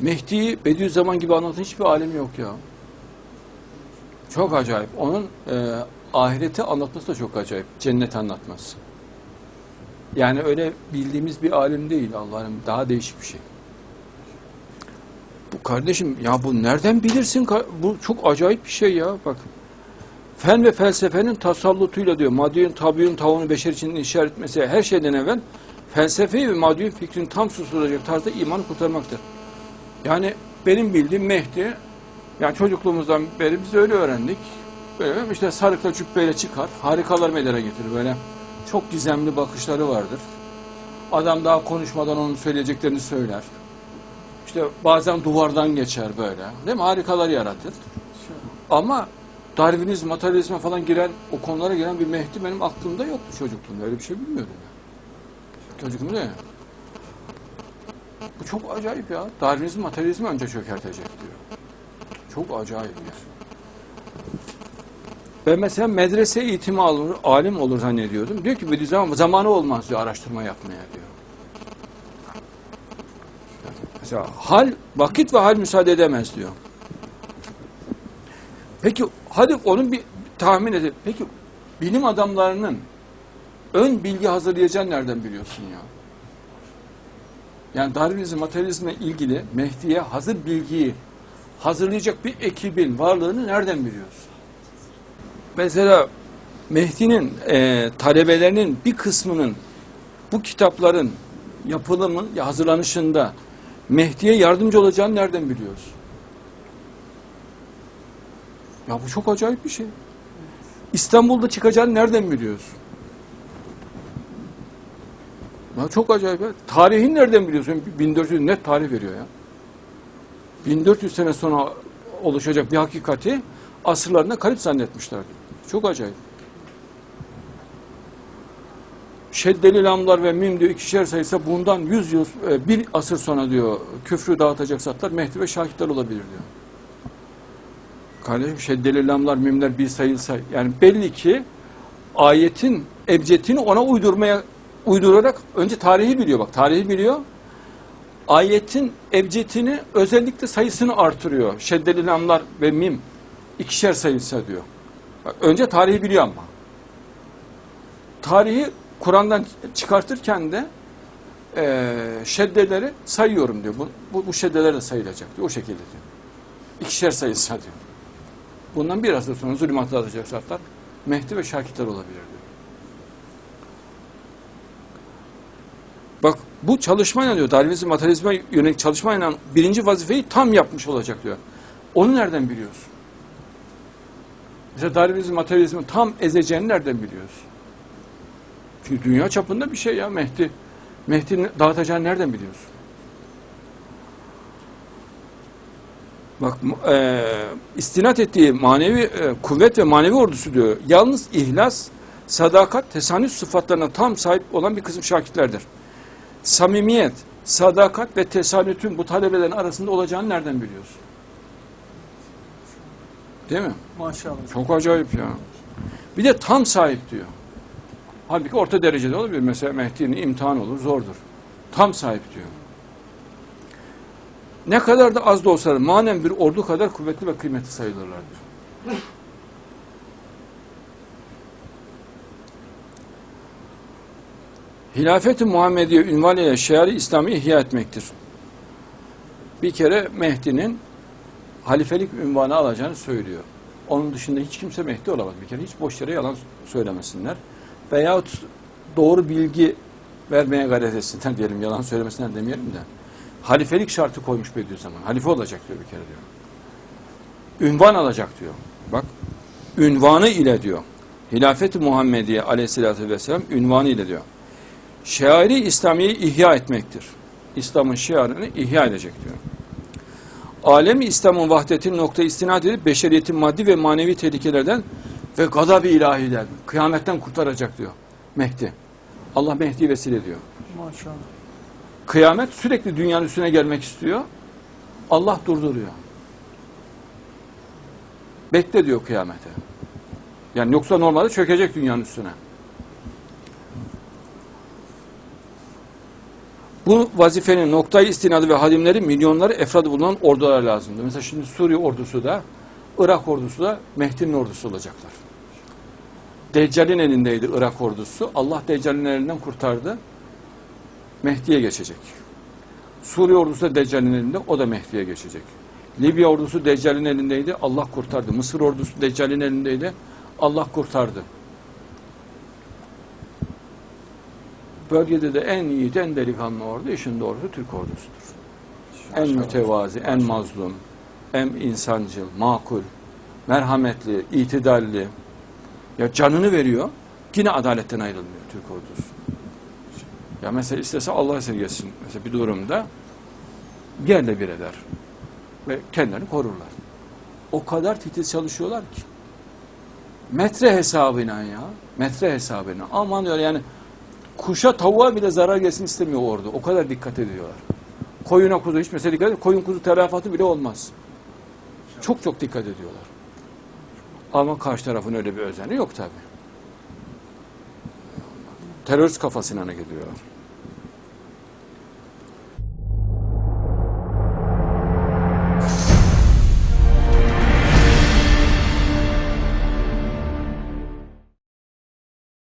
Mehdi'yi Bediüzzaman gibi anlatan hiçbir alem yok ya. Çok acayip. Onun e, ahireti anlatması da çok acayip. Cennet anlatması. Yani öyle bildiğimiz bir alim değil Allah'ım. Daha değişik bir şey. Bu kardeşim ya bu nereden bilirsin? Bu çok acayip bir şey ya bak. Fen ve felsefenin tasallutuyla diyor. Maddiyin, tabiun, tavuğunu beşer için inşa etmesi her şeyden evvel felsefeyi ve maddiyin fikrini tam susturacak tarzda imanı kurtarmaktır. Yani benim bildiğim Mehdi, yani çocukluğumuzdan beri biz öyle öğrendik. Böyle işte sarıkla cübbeyle çıkar, harikalar meydana getirir böyle. Çok gizemli bakışları vardır. Adam daha konuşmadan onun söyleyeceklerini söyler. İşte bazen duvardan geçer böyle. Değil mi? Harikalar yaratır. Ama Darwinizm, materyalizme falan giren, o konulara giren bir Mehdi benim aklımda yoktu çocukluğumda. Öyle bir şey bilmiyordum. Çocukluğumda ya. Bu çok acayip ya. Darwinizm, materyalizmi önce çökertecek diyor. Çok acayip ya. Ben mesela medrese eğitimi alır, alim olur zannediyordum. Diyor ki bir zaman zamanı olmaz diyor araştırma yapmaya diyor. Mesela hal, vakit ve hal müsaade edemez diyor. Peki hadi onun bir tahmin edelim. Peki bilim adamlarının ön bilgi hazırlayacağını nereden biliyorsun ya? Yani Darwinizm, materyalizmle ilgili Mehdi'ye hazır bilgiyi hazırlayacak bir ekibin varlığını nereden biliyorsun? Mesela Mehdi'nin e, talebelerinin bir kısmının bu kitapların yapılımı, hazırlanışında Mehdi'ye yardımcı olacağını nereden biliyoruz? Ya bu çok acayip bir şey. İstanbul'da çıkacağını nereden biliyorsun? Ya çok acayip. ya. Tarihin nereden biliyorsun? 1400 net tarih veriyor ya. 1400 sene sonra oluşacak bir hakikati asırlarında kayıp zannetmişler diyor. Çok acayip. Şeddeli lamlar ve mim diyor ikişer sayısı bundan 100 yıl, e, bir asır sonra diyor küfrü dağıtacak zatlar Mehdi ve şahitler olabilir diyor. Kardeşim şeddeli lamlar, mimler bir sayılsa yani belli ki ayetin ebcedini ona uydurmaya uydurarak önce tarihi biliyor bak tarihi biliyor. Ayetin ebcedini özellikle sayısını artırıyor. Şeddeli lamlar ve mim ikişer sayılsa diyor. Bak, önce tarihi biliyor ama. Tarihi Kur'an'dan çıkartırken de eee şeddeleri sayıyorum diyor. Bu, bu, bu şeddeler de sayılacak diyor. O şekilde diyor. İkişer sayılsa diyor. Bundan bir asır sonra zulümatı alacak zatlar Mehdi ve şakitler olabilir diyor. Bak bu çalışmayla diyor Darwinizm materyalizme yönelik çalışmayla birinci vazifeyi tam yapmış olacak diyor. Onu nereden biliyorsun? Mesela Darwinizm materyalizmi tam ezeceğini nereden biliyorsun? Çünkü dünya çapında bir şey ya Mehdi. Mehdi'nin dağıtacağını nereden biliyorsun? Bak e, istinat ettiği manevi e, kuvvet ve manevi ordusu diyor. Yalnız ihlas, sadakat, tesanüs sıfatlarına tam sahip olan bir kısım şakitlerdir. Samimiyet, sadakat ve tesanütün bu talebelerin arasında olacağını nereden biliyorsun? Değil mi? Maşallah. Çok acayip ya. Bir de tam sahip diyor. Halbuki orta derecede olabilir. Mesela Mehdi'nin imtihan olur, zordur. Tam sahip diyor. Ne kadar da az da olsa manen bir ordu kadar kuvvetli ve kıymetli sayılırlar diyor. Hilafet-i Muhammediye ünvanıyla şiari İslam'ı ihya etmektir. Bir kere Mehdi'nin halifelik ünvanı alacağını söylüyor. Onun dışında hiç kimse Mehdi olamaz. Bir kere hiç boş yere yalan söylemesinler. Veyahut doğru bilgi vermeye gayret etsinler diyelim. Yalan söylemesinler demeyelim de. Halifelik şartı koymuş Bediüzzaman. Halife olacak diyor bir kere diyor. Ünvan alacak diyor. Bak ünvanı ile diyor. Hilafet-i Muhammediye aleyhissalatü vesselam ünvanı ile diyor. Şiari İslamiye'yi ihya etmektir. İslam'ın şiarını ihya edecek diyor. Alemi İslam'ın vahdetini nokta istinad edip beşeriyetin maddi ve manevi tehlikelerden ve gazab-ı ilahiden, kıyametten kurtaracak diyor Mehdi. Allah Mehdi vesile diyor. Maşallah. Kıyamet sürekli dünyanın üstüne gelmek istiyor. Allah durduruyor. Bekle diyor kıyamete. Yani yoksa normalde çökecek dünyanın üstüne. Bu vazifenin noktayı istinadı ve hadimleri milyonları efradı bulunan ordular lazımdı. Mesela şimdi Suriye ordusu da Irak ordusu da Mehdi'nin ordusu olacaklar. Deccal'in elindeydi Irak ordusu. Allah Deccal'in elinden kurtardı. Mehdi'ye geçecek. Suriye ordusu da Deccal'in elinde, o da Mehdi'ye geçecek. Libya ordusu Deccal'in elindeydi, Allah kurtardı. Mısır ordusu Deccal'in elindeydi, Allah kurtardı. Bölgede de en yiğit, en delikanlı ordu, işin doğrusu Türk ordusudur. En mütevazi, en mazlum, en insancıl, makul, merhametli, itidalli. Ya canını veriyor, yine adaletten ayrılmıyor Türk ordusu. Ya mesela istese Allah esirgesin mesela bir durumda yerle bir eder ve kendilerini korurlar. O kadar titiz çalışıyorlar ki. Metre hesabına ya. Metre hesabına. Aman diyor yani kuşa tavuğa bile zarar gelsin istemiyor orada. O kadar dikkat ediyorlar. Koyuna kuzu hiç mesela dikkat. Koyun kuzu telafatı bile olmaz. Çok çok dikkat ediyorlar. Ama karşı tarafın öyle bir özeni yok tabi. Terörist kafasına ne gidiyorlar.